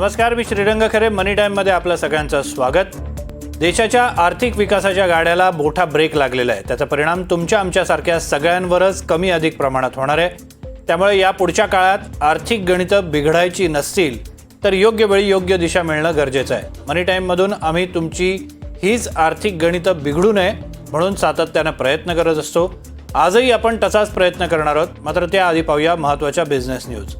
नमस्कार मी श्रीरंग खरे मनी टाईममध्ये आपलं सगळ्यांचं स्वागत. देशाच्या आर्थिक विकासाच्या गाड्याला मोठा ब्रेक लागलेला आहे. त्याचा परिणाम तुमच्या आमच्यासारख्या सगळ्यांवरच कमी अधिक प्रमाणात होणार आहे. त्यामुळे या पुढच्या काळात आर्थिक गणितं बिघडायची नसतील तर योग्य वेळी योग्य दिशा मिळणं गरजेचं आहे. मनी टाईममधून आम्ही तुमची हीच आर्थिक गणितं बिघडू नये म्हणून सातत्यानं प्रयत्न करत असतो. आजही आपण तसाच प्रयत्न करणार आहोत. मात्र त्याआधी पाहूया महत्त्वाच्या बिझनेस न्यूज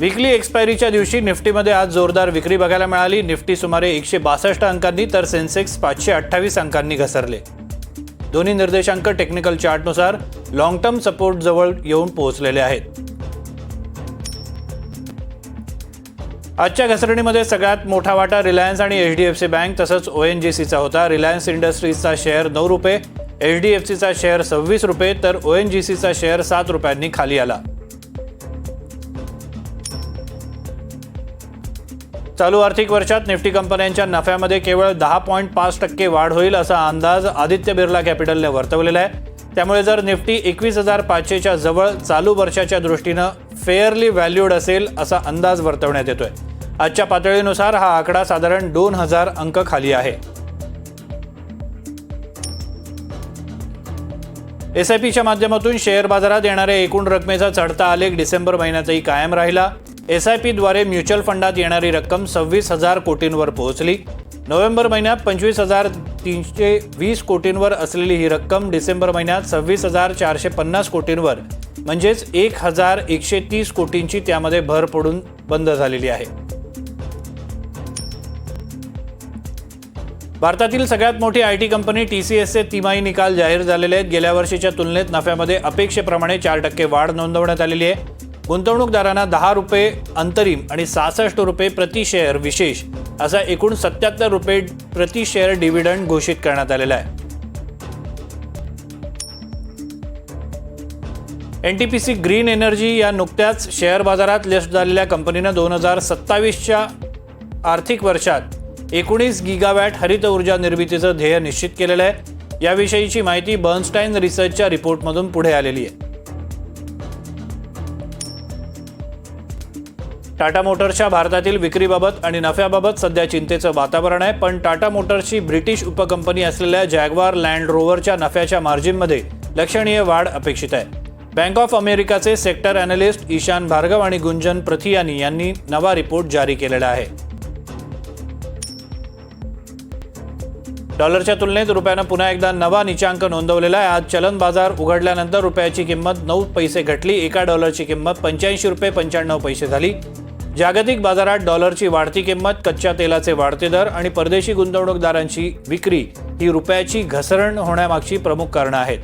विकली एक्सपायरीच्या दिवशी निफ्टीमध्ये आज जोरदार विक्री बघायला मिळाली. निफ्टी सुमारे एकशे बासष्ट अंकांनी तर सेन्सेक्स पाचशे अठ्ठावीस अंकांनी घसरले. दोन्ही निर्देशांक टेक्निकल चार्टनुसार लॉंग टर्म सपोर्ट जवळ येऊन पोहोचलेले आहेत. आजच्या घसरणीमध्ये सगळ्यात मोठा वाटा रिलायन्स आणि H D F C bank तसंच ओ एन जी सीचा होता. रिलायन्स इंडस्ट्रीजचा शेअर नऊ रुपये एच डी एफ सीचा शेअर सव्वीस रुपये तर ओ एन जी सीचा शेअर सात रुपयांनी खाली आला. चालू आर्थिक वर्षात निफ्टी कंपन्यांच्या नफ्यामध्ये केवळ दहा पॉईंट पाच टक्के वाढ होईल असा अंदाज आदित्य बिर्ला कॅपिटलने वर्तवलेला आहे. त्यामुळे जर निफ्टी एकवीस हजार पाचशेच्या जवळ चालू वर्षाच्या दृष्टीनं फेअरली व्हॅल्यूड असेल असा अंदाज वर्तवण्यात येतोय. आजच्या पातळीनुसार हा आकडा साधारण दोन हजार अंक खाली आहे. एस आय पीच्या माध्यमातून शेअर बाजारात येणाऱ्या एकूण रकमेचा चढता आलेख डिसेंबर महिन्यातही कायम राहिला. एस आय पीद्वारे म्युच्युअल फंडात येणारी रक्कम सव्वीस हजार कोटींवर पोहोचली. नोव्हेंबर महिन्यात पंचवीस हजार तीनशे वीस कोटींवर असलेली ही रक्कम डिसेंबर महिन्यात सव्वीस हजार चारशे पन्नास कोटींवर म्हणजेच एक हजार एकशे तीस कोटींची त्यामध्ये भर पडून बंद झालेली आहे. भारतातील सगळ्यात मोठी I T company T C एसचे तिमाही निकाल जाहीर झालेले आहेत. गेल्या वर्षीच्या तुलनेत नफ्यामध्ये अपेक्षेप्रमाणे चार टक्के वाढ नोंदवण्यात आलेली आहे. गुंतवणूकदारांना दहा रुपये अंतरिम आणि सहासष्ट रुपये प्रति शेअर विशेष असा एकूण सत्याहत्तर रुपये प्रति शेअर डिव्हिडंड घोषित करण्यात आलेला आहे. N T P C green energy या नुकत्याच शेअर बाजारात लिस्ट झालेल्या कंपनीनं दोन हजार सत्तावीसच्या आर्थिक वर्षात एकोणीस गिगावॅट हरित ऊर्जा निर्मितीचं ध्येय निश्चित केलेलं आहे. याविषयीची माहिती बर्नस्टाईन रिसर्चच्या रिपोर्टमधून पुढे आलेली आहे. टाटा मोटर्सच्या भारतातील विक्रीबाबत आणि नफ्याबाबत सध्या चिंतेचं वातावरण आहे पण टाटा मोटर्सची ब्रिटिश उपकंपनी असलेल्या जॅगवार लँड रोव्हरच्या नफ्याच्या मार्जिनमध्ये लक्षणीय वाढ अपेक्षित आहे. बँक ऑफ अमेरिकाचे सेक्टर अॅनालिस्ट ईशान भार्गव आणि गुंजन प्रथियानी यांनी नवा रिपोर्ट जारी केलेला आहे. डॉलरच्या तुलनेत रुपयानं पुन्हा एकदा नवा निचांक नोंदवलेला आहे. आज चलन बाजार उघडल्यानंतर रुपयाची किंमत नऊ पैसे घटली. एका डॉलरची किंमत पंच्याऐंशी रुपये पंच्याण्णव पैसे झाली. जागतिक बाजारात डॉलरची वाढती किंमत कच्च्या तेलाचे वाढते दर आणि परदेशी गुंतवणूकदारांची विक्री ही रुपयाची घसरण होण्यामागची प्रमुख कारणं आहेत.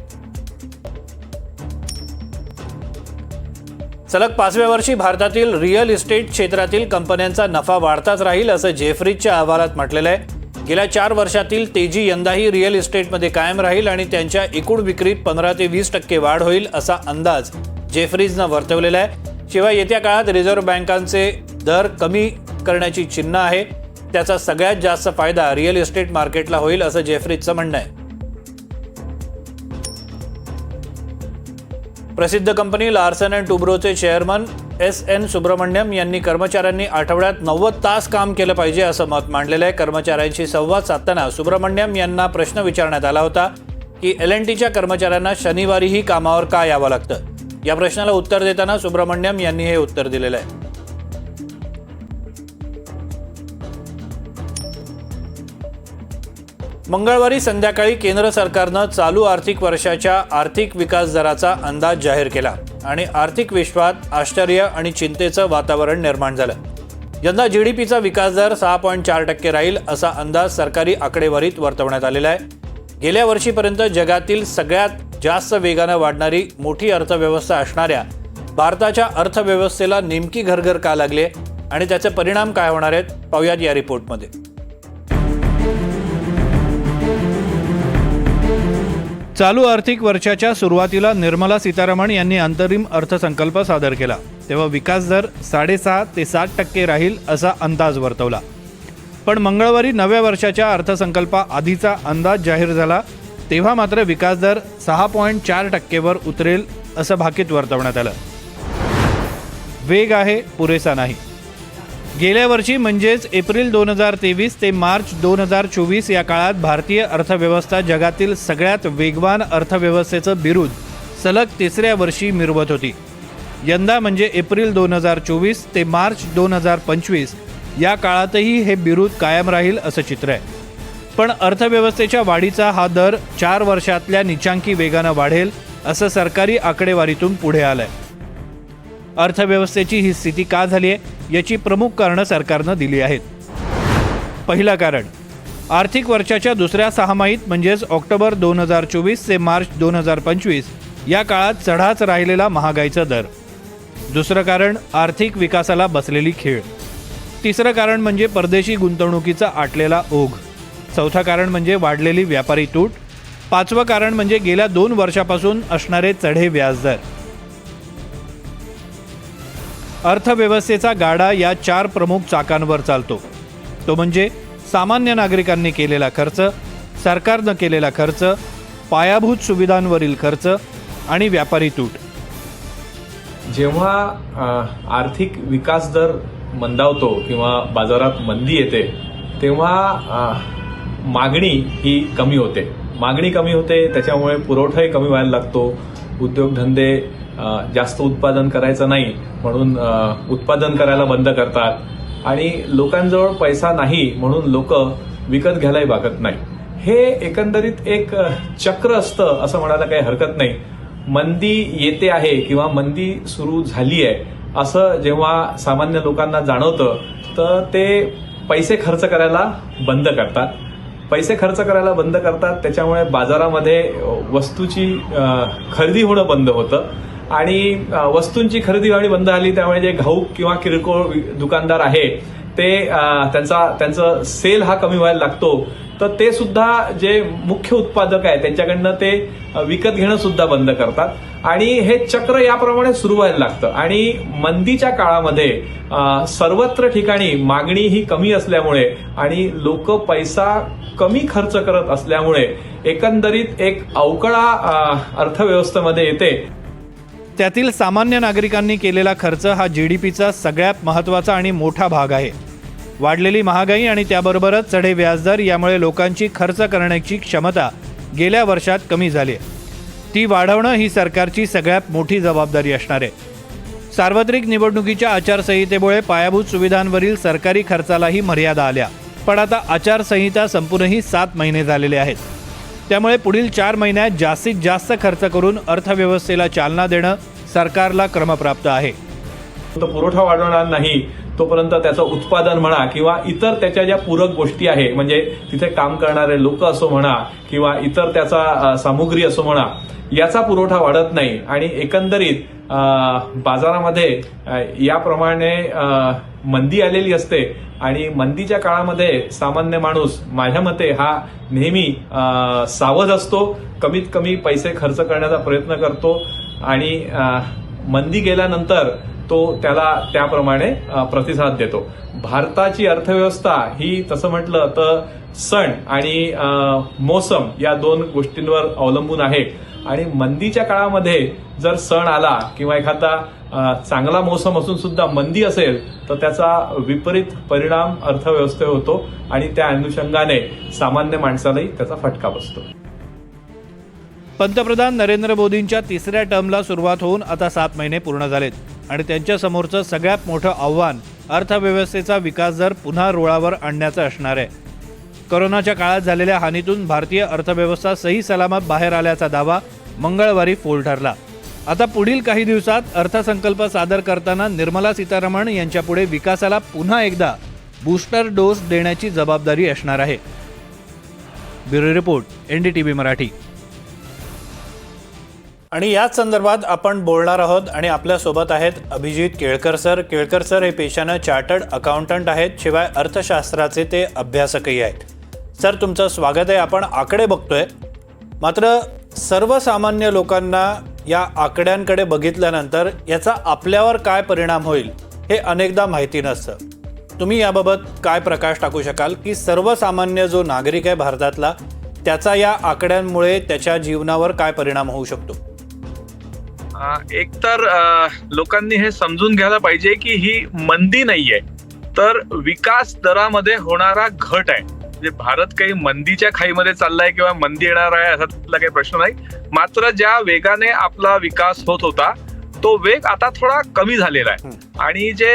सलग पाचव्या वर्षी भारतातील रिअल इस्टेट क्षेत्रातील कंपन्यांचा नफा वाढताच राहील असं जेफ्रीजच्या अहवालात म्हटलेलं आहे. गेल्या चार वर्षातील तेजी यंदाही रिअल इस्टेटमध्ये कायम राहील आणि त्यांच्या एकूण विक्रीत पंधरा ते वीस टक्के वाढ होईल असा अंदाज जेफ्रीजनं वर्तवलेला आहे. शिवाय येत्या काळात रिझर्व्ह बँकांचे दर कमी करण्याची चिन्ह आहे. त्याचा सगळ्यात जास्त फायदा रिअल इस्टेट मार्केटला होईल असं जेफ्रीजचं म्हणणं आहे. प्रसिद्ध कंपनी लार्सन अँड टुब्रोचे चेअरमन एस एन सुब्रमण्यम यांनी कर्मचाऱ्यांनी आठवड्यात नव्वद तास काम केलं पाहिजे असं मत मांडलेलं आहे. कर्मचाऱ्यांशी संवाद साधताना सुब्रमण्यम यांना प्रश्न विचारण्यात आला होता की एल एन टीच्या कर्मचाऱ्यांना शनिवारीही कामावर का यावं लागतं? या प्रश्नाला उत्तर देताना सुब्रमण्यम यांनी हे उत्तर दिलेलं आहे. मंगळवारी संध्याकाळी केंद्र सरकारनं चालू आर्थिक वर्षाच्या आर्थिक विकास दराचा अंदाज जाहीर केला आणि आर्थिक विश्वात आश्चर्य आणि चिंतेचं वातावरण निर्माण झालं. यंदा जी डी पीचा विकास दर सहा पॉईंट चार टक्के राहील असा अंदाज सरकारी आकडेवारीत वर्तवण्यात आलेला आहे. गेल्या वर्षीपर्यंत जगातील सगळ्यात जास्त वेगानं वाढणारी मोठी अर्थव्यवस्था असणाऱ्या भारताच्या अर्थव्यवस्थेला नेमकी घरघर का लागले आणि त्याचे परिणाम काय होणार आहेत पाहूयात या रिपोर्टमध्ये. चालू आर्थिक वर्षाच्या सुरुवातीला निर्मला सीतारामन यांनी अंतरिम अर्थसंकल्प सादर केला. तेव्हा विकास दर साडेसहा ते सात टक्के राहील असा अंदाज वर्तवला. पण मंगळवारी नव्या वर्षाच्या अर्थसंकल्पा आधीचा अंदाज जाहीर झाला तेव्हा मात्र विकास दर सहा पॉईंट चार टक्केवर उतरेल असं भाकीत वर्तवण्यात आलं. वेग आहे पुरेसा नाही. गेल्या वर्षी म्हणजेच एप्रिल दोन हजार तेवीस ते मार्च दोन हजार चोवीस या काळात भारतीय अर्थव्यवस्था जगातील सगळ्यात वेगवान अर्थव्यवस्थेचं बिरुद सलग तिसऱ्या वर्षी मिरवत होती. यंदा म्हणजे एप्रिल दोन हजार चोवीस ते मार्च दोन हजार पंचवीस या काळातही हे बिरुद कायम राहील असं चित्र आहे. पण अर्थव्यवस्थेच्या वाढीचा हा दर चार वर्षातल्या निचांकी वेगानं वाढेल असं सरकारी आकडेवारीतून पुढे आलंय. अर्थव्यवस्थेची ही स्थिती का झाली आहे याची प्रमुख कारणं सरकारनं दिली आहेत. पहिलं कारण आर्थिक वर्षाच्या दुसऱ्या सहामाहीत म्हणजेच ऑक्टोबर दोन हजार चोवीस ते मार्च दोन हजार पंचवीस या काळात चढाच राहिलेला महागाईचा दर. दुसरं कारण आर्थिक विकासाला बसलेली खेळ. तिसरं कारण म्हणजे परदेशी गुंतवणुकीचा आटलेला ओघ. चौथं कारण म्हणजे वाढलेली व्यापारी तूट. पाचवं कारण म्हणजे गेल्या दोन वर्षापासून असणारे चढे व्याजदर अर्थव्यवस्थेचा गाडा या चार प्रमुख चाकांवर चालतो. तो म्हणजे सामान्य नागरिकांनी केलेला खर्च सरकारनं केलेला खर्च पायाभूत सुविधांवरील खर्च आणि व्यापारी तूट. जेव्हा आर्थिक विकास दर मंदावतो किंवा बाजारात मंदी येते तेव्हा मागणी ही कमी होते. मागणी कमी होते त्याच्यामुळे पुरवठाही कमी व्हायला लागतो. उद्योगधंदे जास्त उत्पादन करायचं नाही म्हणून उत्पादन करायला बंद करतात. आणि लोकांजवळ पैसा नाही म्हणून लोक विकत घ्यायलाही भागत नाही. हे एकंदरीत एक चक्र असतं असं म्हणायला काही हरकत नाही. मंदी येते आहे किंवा मंदी सुरू झाली आहे असं जेव्हा सामान्य लोकांना जाणवतं तर ते पैसे खर्च करायला बंद करतात. पैसे खर्च करायला बंद करतात त्याच्यामुळे बाजारामध्ये वस्तूची खरेदी होणं बंद होतं. आणि वस्तूंची खरेदी आणि बंद झाली त्यामुळे जे घाऊक किंवा किरकोळ दुकानदार आहे ते त्यांचा त्यांचं सेल हा कमी व्हायला लागतो. तर ते सुद्धा जे मुख्य उत्पादक आहे त्यांच्याकडनं ते विकत घेणं सुद्धा बंद करतात. आणि हे चक्र याप्रमाणे सुरू व्हायला लागतं. आणि मंदीच्या काळामध्ये सर्वत्र ठिकाणी मागणी ही कमी असल्यामुळे आणि लोक पैसा कमी खर्च करत असल्यामुळे एकंदरीत एक अवकळा अर्थव्यवस्थेमध्ये येते. त्यातील सामान्य नागरिकांनी केलेला खर्च हा जी डी पीचा सगळ्यात महत्त्वाचा आणि मोठा भाग आहे. वाढलेली महागाई आणि त्याबरोबरच चढे व्याजदर यामुळे लोकांची खर्च करण्याची क्षमता गेल्या वर्षात कमी झाली आहे. ती वाढवणं ही सरकारची सगळ्यात मोठी जबाबदारी असणार आहे. सार्वत्रिक निवडणुकीच्या आचारसंहितेमुळे पायाभूत सुविधांवरील सरकारी खर्चालाही मर्यादा आल्या. पण आता आचारसंहिता संपूनही सात महिने झालेले आहेत. त्यामुळे पुढील चार महिन्यात जास्तीत जास्त खर्च करून अर्थव्यवस्थेला चालना देणं सरकारला क्रमप्राप्त आहे. तो पुरवठा वाढवणार नाही. तोपर्यंत त्याचं उत्पादन म्हणा किंवा इतर त्याच्या ज्या पूरक गोष्टी आहे म्हणजे तिथे काम करणारे लोक असो म्हणा किंवा इतर त्याचा सामुग्री असो म्हणा याचा पुरवठा वाढत नाही. आणि एकंदरीत बाजारामध्ये याप्रमाणे मंदी आलेली असते. आणि मंदीच्या काळामध्ये सामान्य माणूस माझ्या मते हा नेहमी सावध असतो. कमीत कमी पैसे खर्च करण्याचा प्रयत्न करतो. आणि मंदी गेल्यानंतर तो त्याला त्याप्रमाणे प्रतिसाद देतो. भारताची अर्थव्यवस्था ही तसं म्हटलं तर सण आणि मोसम या दोन गोष्टींवर अवलंबून आहे. आणि मंदीच्या काळामध्ये जर सण आला किंवा एखादा चांगला मोसम असून सुद्धा मंदी असेल तर त्याचा विपरीत परिणाम अर्थव्यवस्थेवर होतो आणि त्या अनुषंगाने सामान्य माणसालाही त्याचा फटका बसतो. पंतप्रधान नरेंद्र मोदींच्या तिसऱ्या टर्मला सुरुवात होऊन आता सात महिने पूर्ण झालेत आणि त्यांच्यासमोरचं सगळ्यात मोठं आव्हान अर्थव्यवस्थेचा विकास दर पुन्हा रुळावर आणण्याचं असणार आहे. कोरोनाच्या काळात झालेल्या हानीतून भारतीय अर्थव्यवस्था सही सलामत बाहेर आल्याचा दावा मंगळवारी फोल ठरला. आता पुढील काही दिवसात अर्थसंकल्प सादर करताना निर्मला सीतारामन यांच्यापुढे विकासाला पुन्हा एकदा बूस्टर डोस देण्याची जबाबदारी असणार आहे. Bureau report NDTV Marathi. आणि याच संदर्भात आपण बोलणार आहोत आणि आपल्यासोबत आहेत अभिजित केळकर सर. केळकर सर हे पेशानं चार्टर्ड अकाउंटंट आहेत शिवाय अर्थशास्त्राचे ते अभ्यासकही आहेत. सर तुमचं स्वागत आहे. आपण आकडे बघतोय. मात्र सर्वसामान्य लोकांना या आकड्यांकडे बघितल्यानंतर याचा आपल्यावर काय परिणाम होईल हे अनेकदा माहिती नसतं. तुम्ही याबाबत काय प्रकाश टाकू शकाल की सर्वसामान्य जो नागरिक आहे भारतातला त्याचा या आकड्यांमुळे त्याच्या जीवनावर काय परिणाम होऊ शकतो? एकतर अ, लोकांनी हे समजून घ्यायला पाहिजे की ही मंदी नाहीये. तर विकास दरामध्ये होणारा घट आहे. म्हणजे भारत काही मंदीच्या खाईमध्ये चाललाय किंवा मंदी येणार आहे असातला काही प्रश्न नाही. मात्र ज्या वेगाने आपला विकास होत होता तो वेग आता थोडा कमी झालेला आहे. आणि जे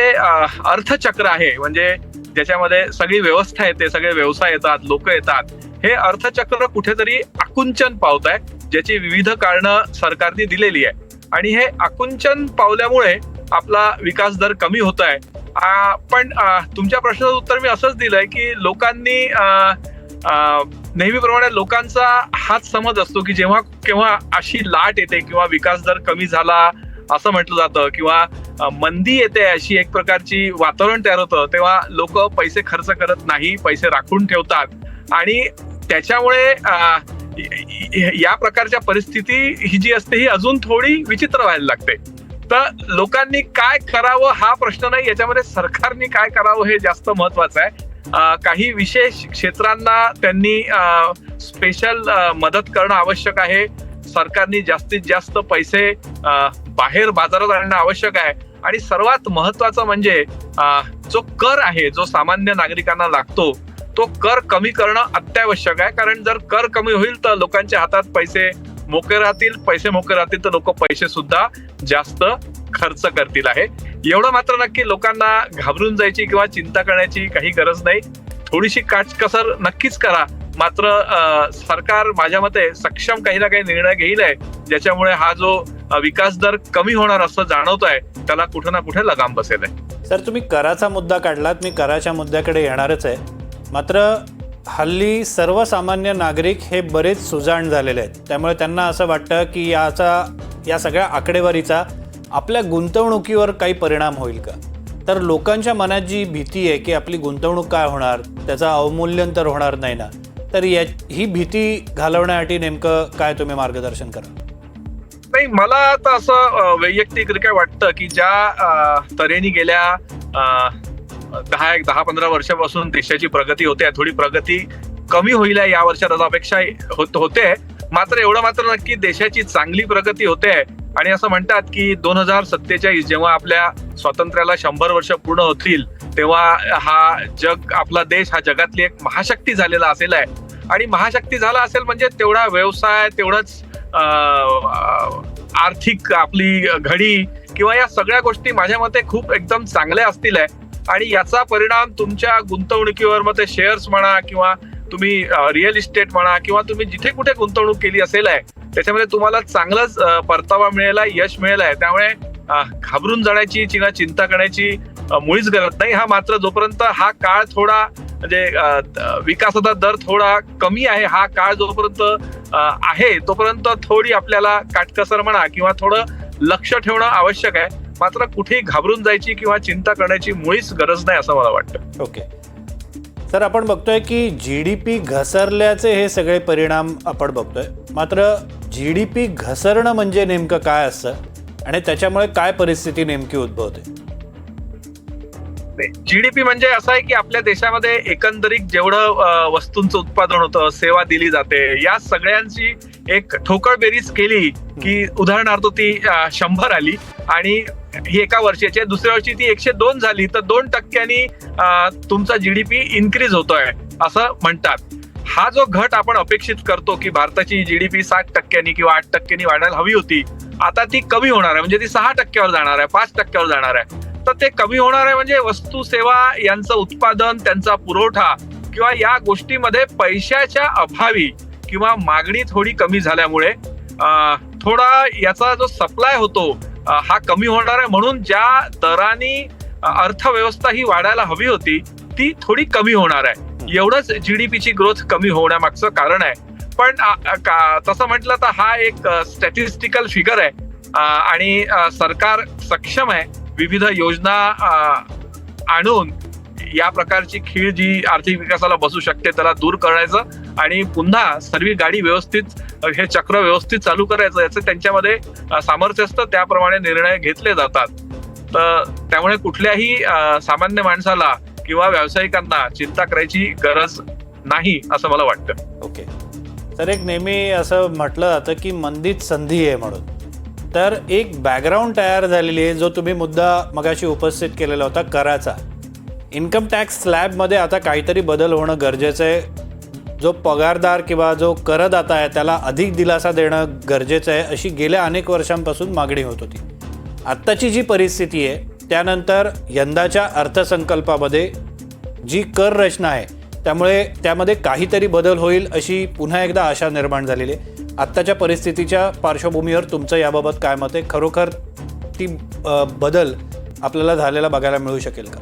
अर्थचक्र आहे म्हणजे ज्याच्यामध्ये सगळी व्यवस्था येते सगळे व्यवसाय येतात लोक येतात हे अर्थचक्र कुठेतरी आकुंचन पावत आहे ज्याची विविध कारणं सरकारने दिलेली आहे. आणि हे आकुंचन पावल्यामुळे आपला विकास दर कमी होत आहे पण तुमच्या प्रश्नाचं उत्तर मी असंच दिलंय की लोकांनी नेहमीप्रमाणे लोकांचा हाच समज असतो की जेव्हा केव्हा अशी लाट येते किंवा विकास दर कमी झाला असं म्हटलं जातं किंवा मंदी येते अशी एक प्रकारची वातावरण तयार होतं तेव्हा लोक पैसे खर्च करत नाही पैसे राखून ठेवतात. आणि त्याच्यामुळे या प्रकारच्या परिस्थिती ही जी असते ही अजून थोडी विचित्र व्हायला लागते. तर लोकांनी काय करावं हा प्रश्न नाही याच्यामध्ये सरकारने काय करावं हे जास्त महत्वाचं आहे. काही विशेष क्षेत्रांना त्यांनी स्पेशल मदत करणं आवश्यक आहे. सरकारने जास्तीत जास्त पैसे बाहेर बाजारात आणणं आवश्यक आहे. आणि सर्वात महत्वाचं म्हणजे जो कर आहे जो सामान्य नागरिकांना लागतो तो कर कमी करणं अत्यावश्यक आहे. कारण जर कर कमी होईल तर लोकांच्या हातात पैसे मोके राहतील. पैसे मोके राहतील तर लोक पैसे सुद्धा जास्त खर्च करतील आहे. एवढं मात्र नक्की लोकांना घाबरून जायची किंवा चिंता करण्याची काही गरज नाही. थोडीशी काटकसर नक्कीच करा. मात्र सरकार माझ्या मते सक्षम काही ना काही निर्णय घेईल आहे. ज्याच्यामुळे हा जो विकास दर कमी होणार असं जाणवत आहे त्याला कुठे ना कुठे लगाम बसेल आहे. सर तुम्ही कराचा मुद्दा काढलात. मी कराच्या मुद्द्याकडे येणारच आहे. मात्र हल्ली सर्वसामान्य नागरिक हे बरेच सुजाण झालेले आहेत. त्यामुळे त्यांना असं वाटतं की याचा या सगळ्या आकडेवारीचा आपल्या गुंतवणुकीवर काही परिणाम होईल का? तर लोकांच्या मनात जी भीती आहे की आपली गुंतवणूक काय होणार त्याचं अवमूल्यन तर होणार नाही ना तर या ही भीती घालवण्यासाठी नेमकं काय तुम्ही मार्गदर्शन करा नाही मला आता असं वैयक्तिकरित्या वाटतं की ज्या तऱ्हेने गेल्या दहा एक दहा पंधरा वर्षापासून देशाची प्रगती होते थोडी प्रगती कमी होईल या वर्षात असं अपेक्षा होत होते. मात्र एवढं मात्र नक्की देशाची चांगली प्रगती होते. आणि असं म्हणतात की दोन हजार सत्तेचाळीस जेव्हा आपल्या स्वातंत्र्याला शंभर वर्ष पूर्ण होतील तेव्हा हा जग आपला देश हा जगातली एक महाशक्ती झालेला असेल आहे. आणि महाशक्ती झाला असेल म्हणजे तेवढा व्यवसाय तेवढंच आर्थिक आपली घडी किंवा या सगळ्या गोष्टी माझ्या मते खूप एकदम चांगल्या असतील आहे. आणि याचा परिणाम तुमच्या गुंतवणुकीवर मग ते शेअर्स म्हणा किंवा तुम्ही रिअल इस्टेट म्हणा किंवा तुम्ही जिथे कुठे गुंतवणूक केली असेल आहे त्याच्यामध्ये तुम्हाला चांगलाच परतावा मिळेल आहे, यश मिळेल आहे. त्यामुळे घाबरून जाण्याची किंवा चिंता करण्याची मुळीच गरज नाही. हा मात्र जोपर्यंत हा काळ थोडा म्हणजे विकासाचा दर थोडा कमी आहे हा काळ जोपर्यंत आहे तोपर्यंत थोडी आपल्याला काटकसर म्हणा किंवा थोडं लक्ष ठेवणं आवश्यक आहे. मात्र कुठेही घाबरून जायची किंवा चिंता करण्याची मुळीच गरज नाही असं मला वाटतं. ओके. सर आपण बघतोय की जी डी पी घसरल्याचे हे सगळे परिणाम आपण बघतोय. मात्र जी डी पी घसरणं म्हणजे नेमकं काय असतं? आणि त्याच्यामुळे काय परिस्थिती नेमकी उद्भवते? जीडीपी म्हणजे असं आहे की आपल्या देशामध्ये एकंदरीत जेवढं वस्तूंचं उत्पादन होतं सेवा दिली जाते या सगळ्यांची एक ठोकळ बेरीज केली की उदाहरणार्थ ती शंभर आली आणि ही एका वर्षाची आहे. दुसऱ्या वर्षी ती एकशे दोन झाली. तर दोन टक्क्यांनी तुमचा जीडीपी इन्क्रीज होतोय असं म्हणतात. हा जो घट आपण अपेक्षित करतो की भारताची जीडीपी सात टक्क्यांनी किंवा आठ टक्क्यांनी वाढायला हवी होती आता ती कमी होणार आहे. म्हणजे ती सहा टक्क्यावर जाणार आहे पाच टक्क्यावर जाणार आहे. तर ते कमी होणार आहे म्हणजे वस्तू सेवा यांचं उत्पादन त्यांचा पुरवठा किंवा या गोष्टीमध्ये पैशाच्या अभावी किंवा मागणी थोडी कमी झाल्यामुळे थोडा याचा जो सप्लाय होतो हा कमी होणार आहे म्हणून ज्या दराने अर्थव्यवस्था ही वाढायला हवी होती ती थोडी कमी होणार आहे. एवढंच जीडीपीची ग्रोथ कमी होण्यामागचं कारण आहे. पण का- तसं म्हटलं तर हा एक स्टॅटिस्टिकल फिगर आहे. आणि सरकार सक्षम आहे. विविध योजना आणून या प्रकारची खीळ जी आर्थिक विकासाला बसू शकते त्याला दूर करायचं आणि पुन्हा सर्व गाडी व्यवस्थित हे चक्र व्यवस्थित चालू करायचं याचं त्यांच्यामध्ये सामर्थ्य असतं त्याप्रमाणे निर्णय घेतले जातात. तर त्यामुळे कुठल्याही सामान्य माणसाला किंवा व्यावसायिकांना चिंता करायची गरज नाही असं मला वाटतं. ओके. तर एक नेहमी असं म्हटलं जातं की मंदीत संधी आहे म्हणून. तर एक बॅकग्राऊंड तयार झालेली आहे जो तुम्ही मुद्दा मगाशी उपस्थित केलेला होता कराचा इन्कम टॅक्स स्लॅबमध्ये आता काहीतरी बदल होणं गरजेचं आहे. जो पगारदार किंवा जो करदाता आहे त्याला अधिक दिलासा देणं गरजेचं आहे अशी गेल्या अनेक वर्षांपासून मागणी होत होती. आत्ताची जी परिस्थिती आहे त्यानंतर यंदाच्या अर्थसंकल्पामध्ये जी कर रचना आहे त्यामुळे त्यामध्ये काहीतरी बदल होईल अशी पुन्हा एकदा आशा निर्माण झालेली आहे. आत्ताच्या परिस्थितीच्या पार्श्वभूमीवर तुमचं याबाबत काय मत आहे? खरोखर ती बदल आपल्याला झालेला बघायला मिळू शकेल का?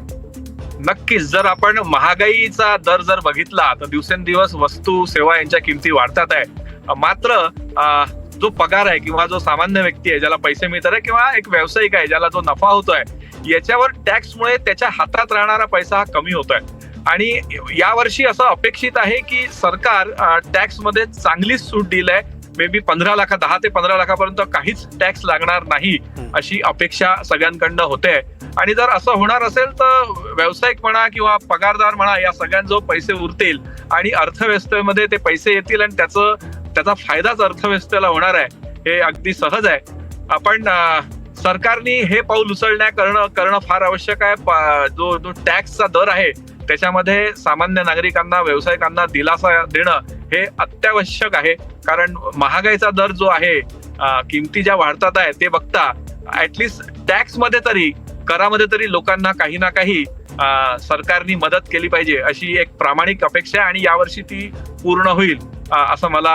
नक्कीच जर आपण महागाईचा दर जर बघितला तर दिवसेंदिवस वस्तू सेवा यांच्या किमती वाढतात आहे. मात्र जो पगार आहे किंवा जो सामान्य व्यक्ती आहे ज्याला पैसे मिळतात आहे किंवा एक व्यावसायिक आहे ज्याला जो नफा होतोय याच्यावर टॅक्समुळे त्याच्या हातात राहणारा पैसा हा कमी होतोय. आणि यावर्षी असं अपेक्षित आहे की सरकार टॅक्समध्ये चांगलीच सूट दिली आहे मे बी पंधरा लाखा दहा ते पंधरा लाखापर्यंत काहीच टॅक्स लागणार नाही अशी अपेक्षा सगळ्यांकडनं होते. आणि जर असं होणार असेल तर व्यावसायिक म्हणा किंवा पगारदार म्हणा या सगळ्यांजो पैसे उरतील आणि अर्थव्यवस्थेमध्ये ते पैसे येतील आणि त्याचं त्याचा फायदाच अर्थव्यवस्थेला होणार आहे. हे अगदी सहज आहे. आपण सरकारने हे पाऊल उचलण्या करणं करणं फार आवश्यक आहे. जो जो टॅक्सचा दर आहे त्याच्यामध्ये सामान्य नागरिकांना व्यावसायिकांना दिलासा देणं हे अत्यावश्यक आहे. कारण महागाईचा दर जो आहे किमती ज्या वाढतात आहे ते बघता ऍटलिस्ट टॅक्समध्ये तरी करामध्ये तरी लोकांना काही ना काही सरकारनी मदत केली पाहिजे अशी एक प्रामाणिक अपेक्षा आहे आणि यावर्षी ती पूर्ण होईल असं मला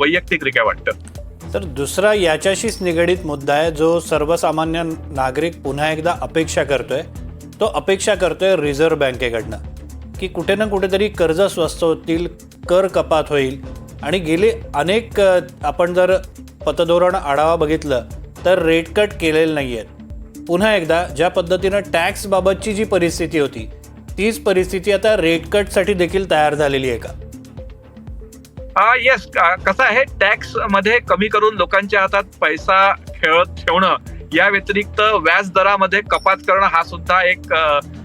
वैयक्तिकरित्या वाटतं. तर दुसरा याच्याशीच निगडीत मुद्दा आहे जो सर्वसामान्य नागरिक पुन्हा एकदा अपेक्षा करतोय. तो अपेक्षा करतोय रिझर्व्ह बँकेकडनं की कुठे ना कुठेतरी कर्ज स्वस्त होतील कर कपात होईल. आणि गेले अनेक आपण जर पतधोरण आढावा बघितलं तर रेट कट केलेले नाही आहेत पुन्हा एकदा ज्या पद्धतीनं टॅक्सबाबतची जी परिस्थिती होती तीच परिस्थिती आता रेट कटसाठी देखील तयार झालेली आहे का? येस कसं आहे टॅक्समध्ये कमी करून लोकांच्या हातात पैसा खेळत ठेवणं या व्यतिरिक्त व्याज दरामध्ये कपात करणं हा सुद्धा एक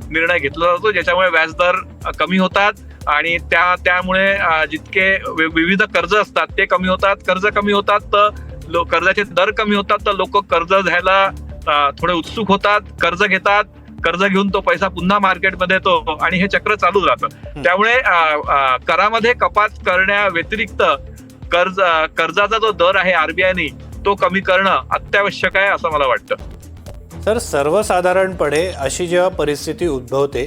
निर्णय घेतला जातो ज्याच्यामुळे व्याजदर कमी होतात आणि त्या त्यामुळे जितके विविध कर्ज असतात ते कमी होतात. कर्ज कमी होतात तर लो- कर्जाचे दर कमी होतात तर लोक कर्ज घ्यायला थोडे उत्सुक होतात कर्ज घेतात कर्ज घेऊन तो पैसा पुन्हा मार्केटमध्ये येतो आणि हे चक्र चालू राहतं. त्यामुळे करामध्ये कपात करण्या व्यतिरिक्त कर्ज कर्जाचा जो दर आहे आरबीआयने तो कमी करणं अत्यावश्यक आहे असं मला वाटतं. तर सर्वसाधारणपणे अशी जेव्हा परिस्थिती उद्भवते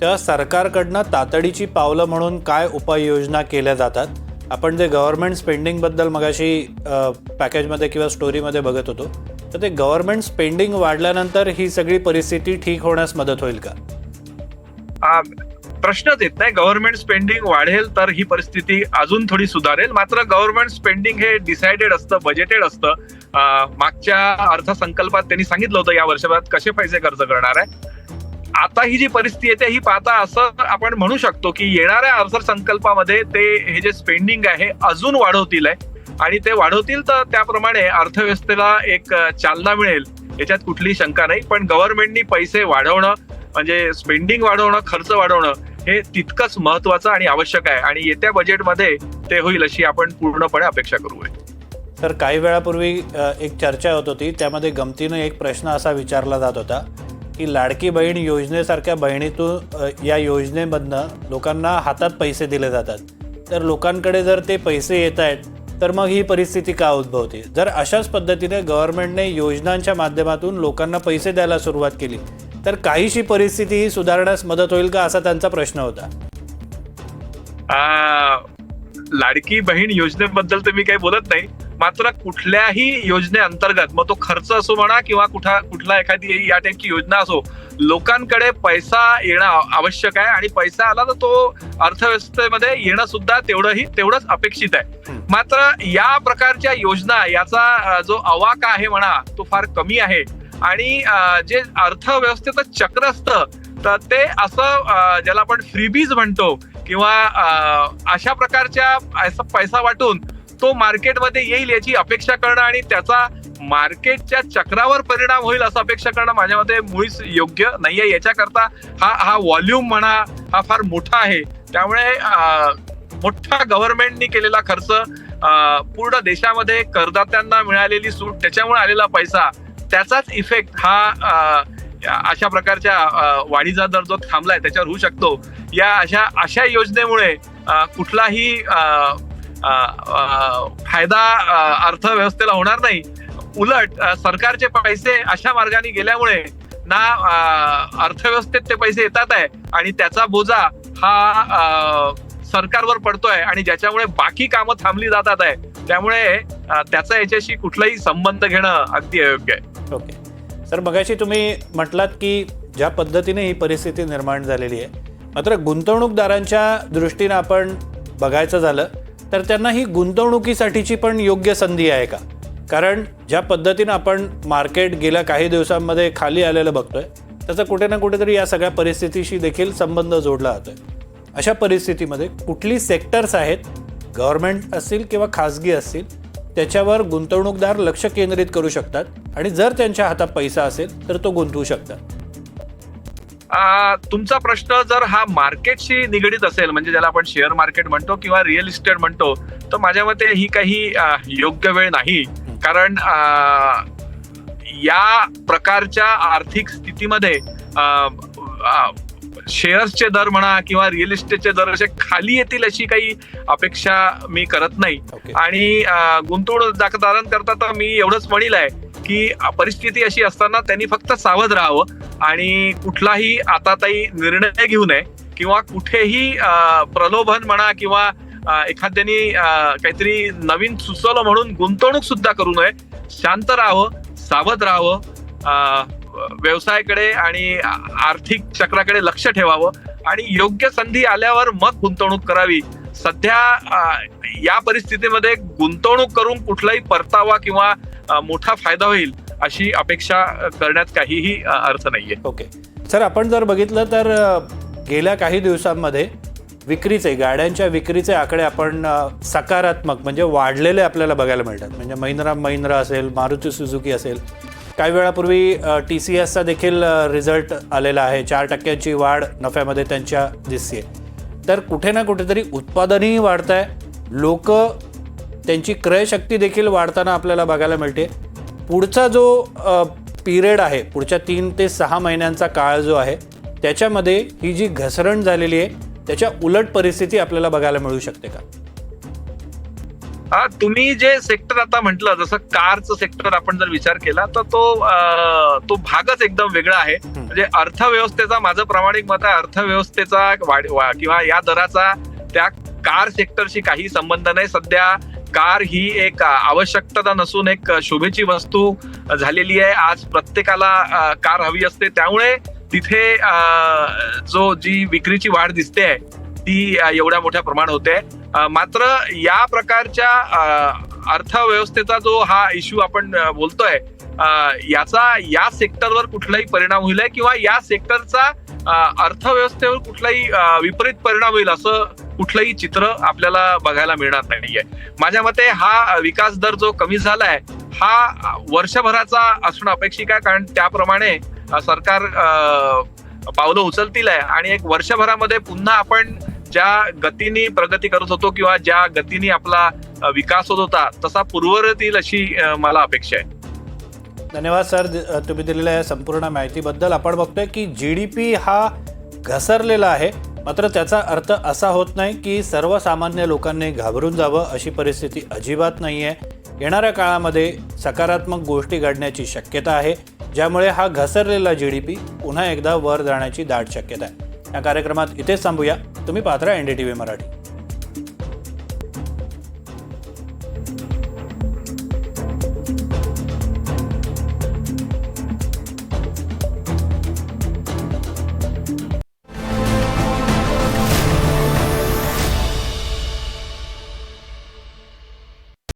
तेव्हा सरकारकडनं तातडीची पावलं म्हणून काय उपाययोजना केल्या जातात? आपण जे गव्हर्नमेंट स्पेंडिंगबद्दल मगाशी पॅकेजमध्ये किंवा स्टोरीमध्ये बघत होतो तर ते गव्हर्नमेंट स्पेंडिंग वाढल्यानंतर ही सगळी परिस्थिती ठीक होण्यास मदत होईल का? प्रश्नच येत नाही. गव्हर्नमेंट स्पेंडिंग वाढेल तर ही परिस्थिती अजून थोडी सुधारेल. मात्र गव्हर्नमेंट स्पेंडिंग हे डिसाइडेड असतं बजेटेड असतं. मागच्या अर्थसंकल्पात त्यांनी सांगितलं होतं या वर्षभरात कसे पैसे खर्च करणार आहे. आता ही जी परिस्थिती येते ही पाहता असं आपण म्हणू शकतो की येणाऱ्या अर्थसंकल्पामध्ये ते हे जे स्पेंडिंग आहे अजून वाढवतील आहे. आणि ते वाढवतील तर त्याप्रमाणे अर्थव्यवस्थेला एक चालना मिळेल. याच्यात कुठलीही शंका नाही. पण गव्हर्नमेंटनी पैसे वाढवणं म्हणजे स्पेंडिंग वाढवणं खर्च वाढवणं हे तितकंच महत्वाचं आणि आवश्यक आहे. आणि येत्या बजेटमध्ये ते होईल अशी आपण पूर्णपणे अपेक्षा करू तर काही वेळापूर्वी एक चर्चा होत होती. त्यामध्ये गमतीनं एक प्रश्न असा विचारला जात होता की लाडकी बहीण योजनेसारख्या बहिणीतून या योजनेमधनं लोकांना हातात पैसे दिले जातात. तर लोकांकडे जर ते पैसे येत आहेत तर मग ही परिस्थिती का उद्भवते? जर अशाच पद्धतीने गव्हर्नमेंटने योजनांच्या माध्यमातून लोकांना पैसे द्यायला सुरुवात केली तर काहीशी परिस्थिती सुधारण्यास मदत होईल का असा त्यांचा प्रश्न होता? आ, लाडकी बहीण योजनेबद्दल तर मी काही बोलत नाही. मात्र कुठल्याही योजनेअंतर्गत मग तो खर्च असो म्हणा किंवा कुठा कुठला एखादी या टाईपची योजना असो लोकांकडे पैसा येणं आव- आवश्यक आहे आणि पैसा आला तर तो अर्थव्यवस्थेमध्ये येणं सुद्धा तेवढंही तेवढंच अपेक्षित आहे. मात्र या प्रकारच्या योजना याचा जो अवाका आहे म्हणा तो फार कमी आहे. आणि जे अर्थव्यवस्थेचं चक्र असतं तर ते असं ज्याला आपण फ्रीबीज म्हणतो किंवा अशा प्रकारच्या असं पैसा वाटून तो मार्केटमध्ये येईल याची अपेक्षा करणं आणि त्याचा मार्केटच्या चक्रावर परिणाम होईल असं अपेक्षा करणं माझ्या मते मुळीच योग्य नाहीये. याच्याकरता हा हा व्हॉल्यूम म्हणा हा फार मोठा आहे. त्यामुळे मोठा गव्हर्नमेंटनी केलेला खर्च पूर्ण देशामध्ये करदात्यांना मिळालेली सूट त्याच्यामुळे आलेला पैसा त्याचाच इफेक्ट हा अशा प्रकारच्या वाढीचा दर जो थांबलाय त्याच्यावर होऊ शकतो. या अशा अशा योजनेमुळे कुठलाही फायदा अर्थव्यवस्थेला होणार नाही. उलट सरकारचे पैसे अशा मार्गाने गेल्यामुळे ना अर्थव्यवस्थेत ते पैसे येतात आहे आणि त्याचा बोजा हा सरकारवर पडतोय आणि ज्याच्यामुळे बाकी कामं थांबली जातात आहे. त्यामुळे त्याचा याच्याशी कुठलाही संबंध घेणं अगदी अयोग्य आहे. ओके. सर मगाशी तुम्ही म्हटलात की ज्या पद्धतीने ही परिस्थिती निर्माण झालेली आहे मात्र गुंतवणूकदारांच्या दृष्टीनं आपण बघायचं झालं तर त्यांना ही गुंतवणुकीसाठीची पण योग्य संधी आहे का? कारण ज्या पद्धतीनं आपण मार्केट गेल्या काही दिवसांमध्ये खाली आलेलं बघतोय त्याचा कुठे ना कुठेतरी या सगळ्या परिस्थितीशी देखील संबंध जोडला जातोय. अशा परिस्थितीमध्ये कुठली सेक्टर्स आहेत गव्हर्नमेंट असतील किंवा खाजगी असतील त्याच्यावर गुंतवणूकदार लक्ष केंद्रित करू शकतात आणि जर त्यांच्या हातात पैसा असेल तर तो गुंतवू शकतात. तुमचा प्रश्न जर हा मार्केटशी निगडीत असेल म्हणजे ज्याला आपण शेअर मार्केट म्हणतो किंवा रिअल इस्टेट म्हणतो तर माझ्या मते ही काही योग्य वेळ नाही. कारण या प्रकारच्या आर्थिक स्थितीमध्ये शेअर्सचे दर म्हणा किंवा रिअल इस्टेटचे दर असे खाली येतील अशी काही अपेक्षा मी करत नाही. आणि गुंतवणूकदारांकरता तर मी एवढंच म्हणील आहे की परिस्थिती अशी असताना त्यांनी फक्त सावध राहावं आणि कुठलाही आताताई निर्णय घेऊ नये किंवा कुठेही प्रलोभन म्हणा किंवा एखाद्याने काहीतरी नवीन सुचवलं म्हणून गुंतवणूक सुद्धा करू नये. शांत राहावं सावध राहावं व्यवसायाकडे आणि आर्थिक चक्राकडे लक्ष ठेवावं आणि योग्य संधी आल्यावर मग गुंतवणूक करावी. सध्या या परिस्थितीमध्ये गुंतवणूक करून कुठलाही परतावा किंवा मोठा फायदा होईल अशी अपेक्षा करण्यात काहीही अर्थ नाहीये. ओके. सर आपण जर बघितलं तर गेल्या काही दिवसांमध्ये विक्रीचे गाड्यांच्या विक्रीचे आकडे आपण सकारात्मक म्हणजे वाढलेले आपल्याला बघायला मिळतात. म्हणजे महिंद्रा महिंद्रा असेल मारुती सुझुकी असेल काही वेळापूर्वी टी सी एसचा देखील रिझल्ट आलेला आहे. चार टक्क्यांची वाढ नफ्यामध्ये त्यांच्या दिसते तर कुठे ना कुठेतरी उत्पादनही वाढत आहे लोक त्यांची क्रयशक्ती देखील वाढताना आपल्याला बघायला मिळते. पुढचा जो पिरियड आहे पुढच्या तीन ते सहा महिन्यांचा काळ जो आहे त्याच्यामध्ये ही जी घसरण झालेली आहे त्याच्या उलट परिस्थिती आपल्याला बघायला मिळू शकते का? हा तुम्ही जे सेक्टर आता म्हटलं जसं कारचं सेक्टर आपण जर विचार केला तर तो तो भागच एकदम वेगळा आहे. म्हणजे अर्थव्यवस्थेचा माझं प्रामाणिक मत आहे अर्थव्यवस्थेचा किंवा या दराचा त्या कार सेक्टरशी काही संबंध नाही. सध्या कार ही एक आवश्यकता नसून एक शोभेची वस्तू झालेली आहे. आज प्रत्येकाला कार हवी असते. त्यामुळे तिथे जो जी विक्रीची वाढ दिसते आहे ती एवढ्या मोठ्या प्रमाणात होते. मात्र या प्रकारच्या अर्थव्यवस्थेचा जो हा इश्यू आपण बोलतोय याचा या सेक्टरवर कुठलाही परिणाम होईल किंवा या सेक्टरचा अर्थव्यवस्थेवर कुठलाही विपरीत परिणाम होईल असं कुठलंही चित्र आपल्याला बघायला मिळणार नाहीये. माझ्या मते हा विकास दर जो कमी झालाय हा वर्षभराचा असणं अपेक्षित आहे कारण त्याप्रमाणे सरकार पावलं उचलतील आहे आणि एक वर्षभरामध्ये पुन्हा आपण ज्या गतीने प्रगती करत होतो किंवा ज्या गतीने आपला विकास होत होता तसा पूर्वरत येईल अशी मला अपेक्षा आहे. धन्यवाद सर तुम्ही दिलेल्या या संपूर्ण माहितीबद्दल. आपण बघतोय की जी डी पी हा घसरलेला आहे. मात्र त्याचा अर्थ असा होत नाही की सर्वसामान्य लोकांनी घाबरून जावं अशी परिस्थिती अजिबात नाही आहे येणाऱ्या काळामध्ये सकारात्मक गोष्टी घडण्याची शक्यता आहे ज्यामुळे हा घसरलेला जी डी पी पुन्हा एकदा वर जाण्याची दाट शक्यता आहे. या कार्यक्रमात इथेच थांबूया. तुम्ही Patra N D T V Marathi.